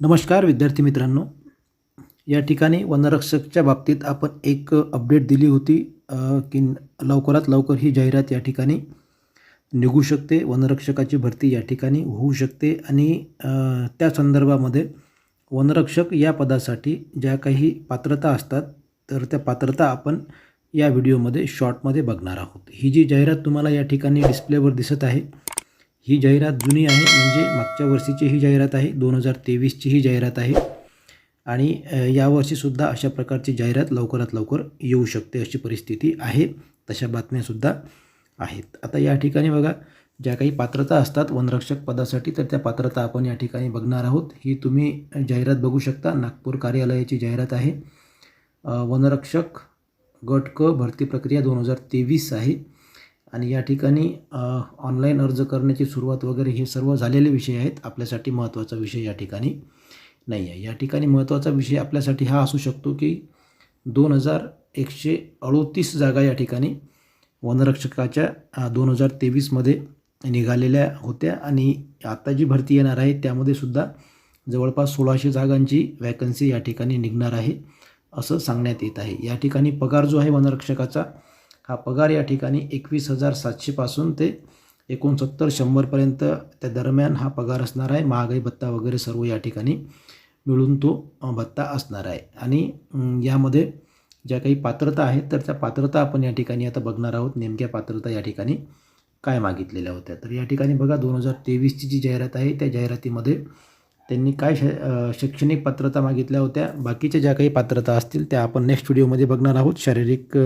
नमस्कार विद्यार्थी मित्रांनो. या ठिकाणी वनरक्षकच्या बाबतीत आपण एक अपडेट दिली होती की लवकरात लवकर ही जाहिरात या ठिकाणी निघू शकते. वनरक्षकाची भरती या ठिकाणी होऊ शकते आणि त्या संदर्भामध्ये वनरक्षक या पदासाठी ज्या काही पात्रता असतात तर त्या पात्रता आपण या व्हिडिओमध्ये शॉर्टमध्ये बघणार आहोत. ही जी जाहिरात तुम्हाला या ठिकाणी डिस्प्लेवर दिसत आहे ही जाहिरात जुनी आहे म्हणजे मागच्या वर्षीची ही जाहिरात आहे दोन हजार तेवीसची ही जाहिरात आहे. आणि यावर्षीसुद्धा अशा प्रकारची जाहिरात लवकरात लवकर येऊ शकते अशी परिस्थिती आहे तशा बातम्यासुद्धा आहेत. आता या ठिकाणी बघा ज्या काही पात्रता असतात वनरक्षक पदासाठी तर त्या पात्रता आपण या ठिकाणी बघणार आहोत. ही तुम्ही जाहिरात बघू शकता नागपूर कार्यालयाची जाहिरात आहे. वनरक्षक गट क भरती प्रक्रिया दोन हजार तेवीस आहे. आणि या ठिकाणी ऑनलाईन अर्ज करण्याची सुरुवात वगैरे हे सर्व झालेले विषय आहेत. आपल्यासाठी महत्त्वाचा विषय या ठिकाणी नाही आहे. या ठिकाणी महत्त्वाचा विषय आपल्यासाठी हा असू शकतो की दोन हजार एकशे अडोतीस जागा या ठिकाणी वनरक्षकाच्या दोन हजार तेवीसमध्ये निघालेल्या होत्या आणि आता जी भरती येणार आहे त्यामध्ये सुद्धा जवळपास सोळाशे जागांची वॅकन्सी या ठिकाणी निघणार आहे असं सांगण्यात येत आहे. या ठिकाणी पगार जो आहे वनरक्षकाचा हा पगार या ठिकाणी एकवीस हजार सातशेपासून ते एकोणसत्तर शंभरपर्यंत त्या दरम्यान हा पगार असणार आहे. महागाई भत्ता वगैरे सर्व या ठिकाणी मिळून तो भत्ता असणार आहे. आणि यामध्ये ज्या काही पात्रता आहेत तर त्या पात्रता आपण या ठिकाणी आता बघणार आहोत. नेमक्या पात्रता या ठिकाणी काय मागितलेल्या होत्या. तर या ठिकाणी बघा दोन हजार तेवीसची जी जाहिरात आहे त्या जाहिरातीमध्ये त्यांनी काय शैक्षणिक पात्रता मागितल्या होत्या. बाकीच्या ज्या काही पात्रता असतील त्या आपण नेक्स्ट व्हिडिओमध्ये बघणार आहोत. शारीरिक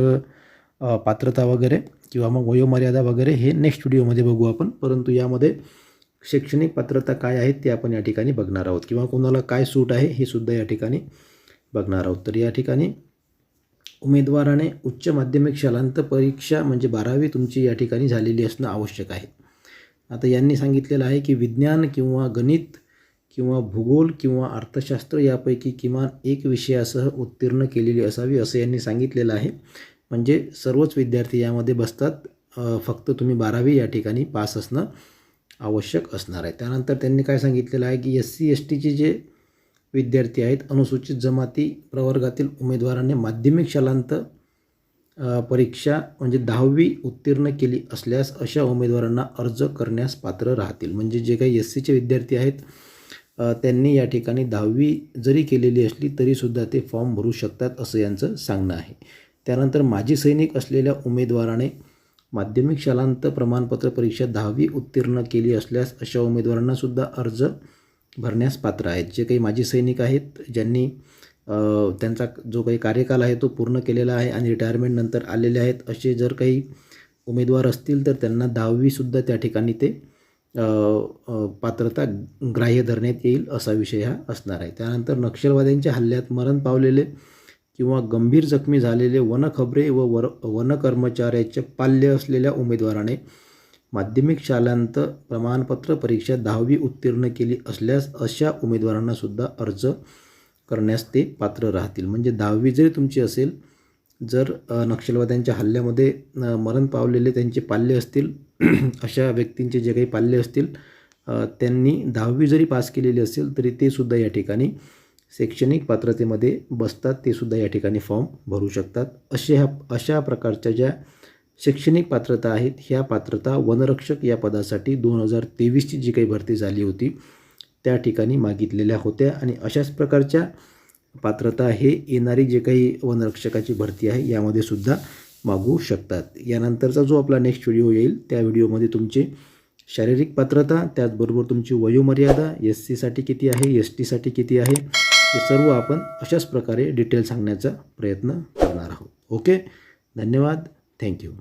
पात्रता वगैरे किंवा मग वयोमर्यादा वगैरे हे नेक्स्ट व्हिडिओमध्ये बघू आपण. परंतु यामध्ये शैक्षणिक पात्रता काय आहेत ते आपण या ठिकाणी बघणार आहोत किंवा कोणाला काय सूट आहे हे सुद्धा या ठिकाणी बघणार आहोत. तर या ठिकाणी उमेदवाराने उच्च माध्यमिक शालांत परीक्षा म्हणजे बारावी तुमची या ठिकाणी झालेली असणं आवश्यक आहे. आता यांनी सांगितलेलं आहे की विज्ञान किंवा गणित किंवा भूगोल किंवा अर्थशास्त्र यापैकी किमान एक विषयासह उत्तीर्ण केलेली असावी असं यांनी सांगितलेलं आहे. म्हणजे सर्वच विद्यार्थी यामध्ये बसतात. फक्त तुम्ही बारावी या ठिकाणी पास असणं आवश्यक असणार आहे. त्यानंतर त्यांनी काय सांगितलेलं आहे की एस सी एस टीचे जे विद्यार्थी आहेत अनुसूचित जमाती प्रवर्गातील उमेदवारांनी माध्यमिक शालांत परीक्षा म्हणजे दहावी उत्तीर्ण केली असल्यास अशा उमेदवारांना अर्ज करण्यास पात्र राहतील. म्हणजे जे काही एस सीचे विद्यार्थी आहेत त्यांनी या ठिकाणी दहावी जरी केलेली असली तरीसुद्धा ते फॉर्म भरू शकतात असं यांचं सांगणं आहे. त्यानंतर माजी सैनिक असलेल्या उमेदवाराने माध्यमिक शालांत प्रमाणपत्र परीक्षा दहावी उत्तीर्ण केली असल्यास अशा उमेदवारांनासुद्धा अर्ज भरण्यास पात्र आहेत. जे काही माजी सैनिक आहेत ज्यांनी त्यांचा जो काही कार्यकाल आहे तो पूर्ण केलेला आहे आणि रिटायरमेंटनंतर आलेले आहेत असे जर काही उमेदवार असतील तर त्यांना दहावीसुद्धा त्या ठिकाणी ते पात्रता ग्राह्य धरण्यात येईल असा विषय हा असणार आहे. त्यानंतर नक्षलवाद्यांच्या हल्ल्यात मरण पावलेले किंवा गंभीर जखमी झालेले वनखबरे व वर वनकर्मचाऱ्याचे पाल्य असलेल्या उमेदवाराने माध्यमिक शालांत प्रमाणपत्र परीक्षा दहावी उत्तीर्ण केली असल्यास अशा उमेदवारांनासुद्धा अर्ज करण्यास ते पात्र राहतील. म्हणजे दहावी जरी तुमची असेल जर नक्षलवाद्यांच्या हल्ल्यामध्ये मरण पावलेले त्यांचे पाल्य असतील अशा व्यक्तींचे जे काही पाल्य असतील त्यांनी दहावी जरी पास केलेली असेल तरी ते सुद्धा या ठिकाणी शैक्षणिक पात्रतेमध्ये बसतात ते सुद्धा या ठिकाणी फॉर्म भरू शकतात. असे ह्या अशा प्रकारच्या ज्या शैक्षणिक पात्रता आहेत ह्या पात्रता वनरक्षक या पदासाठी दोन हजार तेवीसची जी काही भरती झाली होती त्या ठिकाणी मागितलेल्या होत्या. आणि अशाच प्रकारच्या पात्रता हे येणारी जे काही वनरक्षकाची भरती आहे यामध्ये सुद्धा मागू शकतात. यानंतरचा जो आपला नेक्स्ट व्हिडिओ येईल त्या व्हिडिओमध्ये तुमचे शारीरिक पात्रता त्याचबरोबर तुमची वयोमर्यादा एस सीसाठी किती आहे एस टीसाठी किती आहे हे सर्व आपण अशाच प्रकारे डिटेल सांगण्याचा प्रयत्न करणार आहोत. ओके धन्यवाद. थँक्यू